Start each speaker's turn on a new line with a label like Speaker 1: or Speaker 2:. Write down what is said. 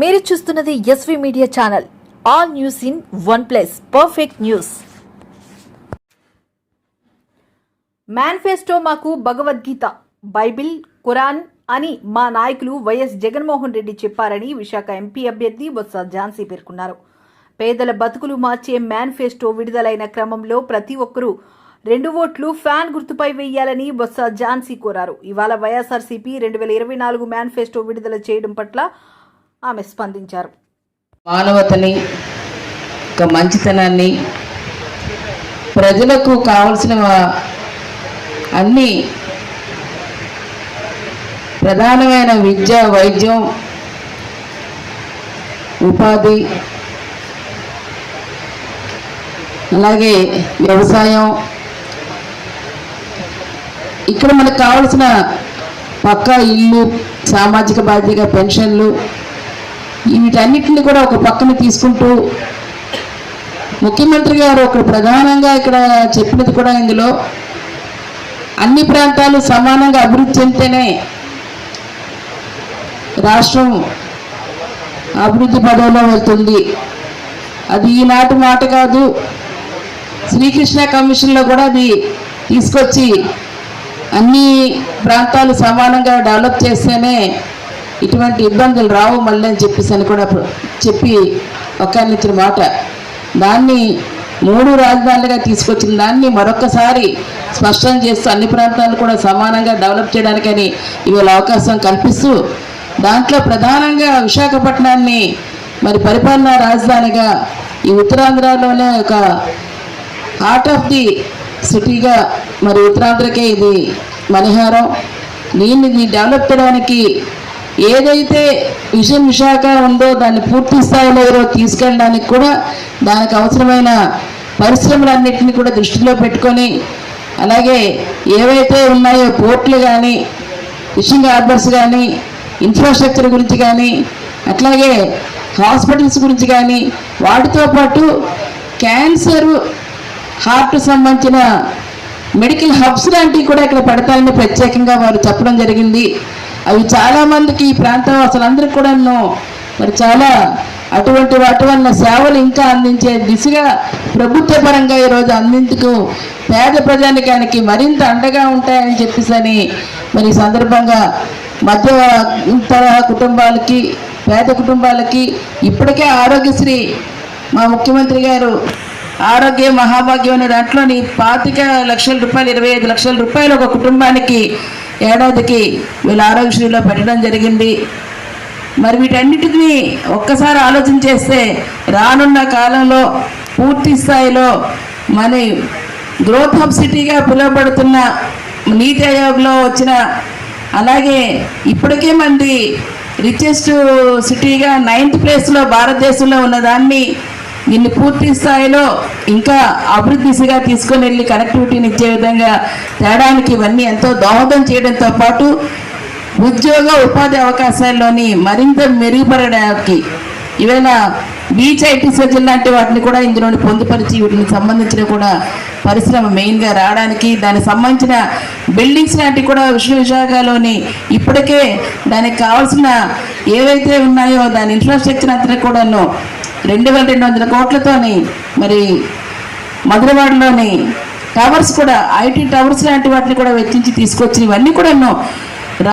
Speaker 1: మీరు చూస్తున్నది S V media channel. All news in one place perfect news manifesto మాకు Bhagavad Gita Bible Quran అని మా నాయకులు వైఎస్ జగన్మోహన్ రెడ్డి చెప్పారని విశాఖ ఎంపీ అభ్యర్థి బొత్స ఝాన్సీ పేర్కొన్నారు. పేదల బతుకులు మార్చే మేనిఫెస్టో విడుదలైన క్రమంలో ప్రతి ఒక్కరూ రెండు ఓట్లు ఫ్యాన్ గుర్తుపై వేయాలని బొత్స ఝాన్సీ కోరారు. ఇవాళ వైఎస్ఆర్సీపీ రెండు వేల ఇరవై నాలుగు మేనిఫెస్టో విడుదల చేయడం పట్ల ఆమె స్పందించారు.
Speaker 2: మానవతని ఒక మంచితనాన్ని ప్రజలకు కావలసిన అన్ని ప్రధానమైన విద్య వైద్యం ఉపాధి అలాగే వ్యవసాయం ఇక్కడ మనకు కావలసిన పక్కా ఇల్లు సామాజిక బాధ్యత పెన్షన్లు వీటన్నిటిని కూడా ఒక పక్కన తీసుకుంటూ ముఖ్యమంత్రి గారు ఒక ప్రధానంగా ఇక్కడ చెప్పినది కూడా ఇందులో అన్ని ప్రాంతాలు సమానంగా అభివృద్ధి చెందితేనే రాష్ట్రం అభివృద్ధి పదవిలో వెళ్తుంది. అది ఈనాటి మాట కాదు. శ్రీకృష్ణ కమిషన్లో కూడా అది తీసుకొచ్చి అన్ని ప్రాంతాలు సమానంగా డెవలప్ చేస్తేనే ఇటువంటి ఇబ్బందులు రావు మళ్ళీ అని చెప్పేసి అని కూడా చెప్పి ఒకరినిచ్చిన మాట. దాన్ని మూడు రాజధానులుగా తీసుకొచ్చిన దాన్ని మరొకసారి స్పష్టం చేస్తూ అన్ని ప్రాంతాలు కూడా సమానంగా డెవలప్ చేయడానికని ఇవాళ అవకాశం కల్పిస్తూ దాంట్లో ప్రధానంగా విశాఖపట్నాన్ని మరి పరిపాలనా రాజధానిగా ఈ ఉత్తరాంధ్రలోనే ఒక హార్ట్ ఆఫ్ ది సిటీగా మరి ఉత్తరాంధ్రకే ఇది మణిహారం. దీన్ని డెవలప్ చేయడానికి ఏదైతే విజన్ విశాఖ ఉందో దాన్ని పూర్తి స్థాయిలో ఎవరో తీసుకెళ్ళడానికి కూడా దానికి అవసరమైన పరిశ్రమలన్నింటినీ కూడా దృష్టిలో పెట్టుకొని అలాగే ఏవైతే ఉన్నాయో పోర్ట్లు కానీ ఫిషింగ్ హార్బర్స్ కానీ ఇన్ఫ్రాస్ట్రక్చర్ గురించి కానీ అట్లాగే హాస్పిటల్స్ గురించి కానీ వాటితో పాటు క్యాన్సర్ హార్ట్ సంబంధించిన మెడికల్ హబ్స్ లాంటివి కూడా ఇక్కడ పెడతాయని ప్రత్యేకంగా వారు చెప్పడం జరిగింది. అవి చాలామందికి ఈ ప్రాంతం అసలు అందరికి కూడా మరి చాలా అటువంటి వాటి వల్ల సేవలు ఇంకా అందించే దిశగా ప్రభుత్వ పరంగా ఈరోజు అందించుకు పేద ప్రజానికానికి మరింత అండగా ఉంటాయని చెప్పేసి మరి ఈ సందర్భంగా మధ్య తరహా కుటుంబాలకి పేద కుటుంబాలకి ఇప్పటికే ఆరోగ్యశ్రీ మా ముఖ్యమంత్రి గారు ఆరోగ్య మహాభాగ్యం అనే దాంట్లోని పాతిక లక్షల రూపాయలు ఇరవై ఐదు లక్షల రూపాయలు ఒక కుటుంబానికి ఏడాదికి వీళ్ళు ఆరోగ్యశ్రీలో పెట్టడం జరిగింది. మరి వీటన్నిటిని ఒక్కసారి ఆలోచన చేస్తే రానున్న కాలంలో పూర్తి స్థాయిలో మన గ్రోత్ హబ్ సిటీగా పిలువబడుతున్న నీతి ఆయోగ్లో వచ్చిన అలాగే ఇప్పటికే మంది రిచెస్ట్ సిటీగా నైన్త్ ప్లేస్లో భారతదేశంలో ఉన్న దీన్ని పూర్తి స్థాయిలో ఇంకా అభివృద్ధి దిశగా తీసుకొని వెళ్ళి కనెక్టివిటీని ఇచ్చే విధంగా తేడానికి ఇవన్నీ ఎంతో దోహదం చేయడంతో పాటు ఉద్యోగ ఉపాధి అవకాశాల్లోని మరింత మెరుగుపడడానికి ఈవేళ బీచ్ ఐటీ సర్జన్ లాంటి వాటిని కూడా ఇందులో పొందుపరిచి వీటికి సంబంధించిన కూడా పరిశ్రమ మెయిన్గా రావడానికి దానికి సంబంధించిన బిల్డింగ్స్ లాంటివి కూడా విశ్వవిశాఖలోని ఇప్పటికే దానికి కావాల్సిన ఏవైతే ఉన్నాయో దాని ఇన్ఫ్రాస్ట్రక్చర్ అంతా కూడాను రెండు వేల రెండు వందల కోట్లతోని మరి మధురవాడలోని టవర్స్ కూడా ఐటీ టవర్స్ లాంటి వాటిని కూడా వెచ్చించి తీసుకొచ్చి ఇవన్నీ కూడా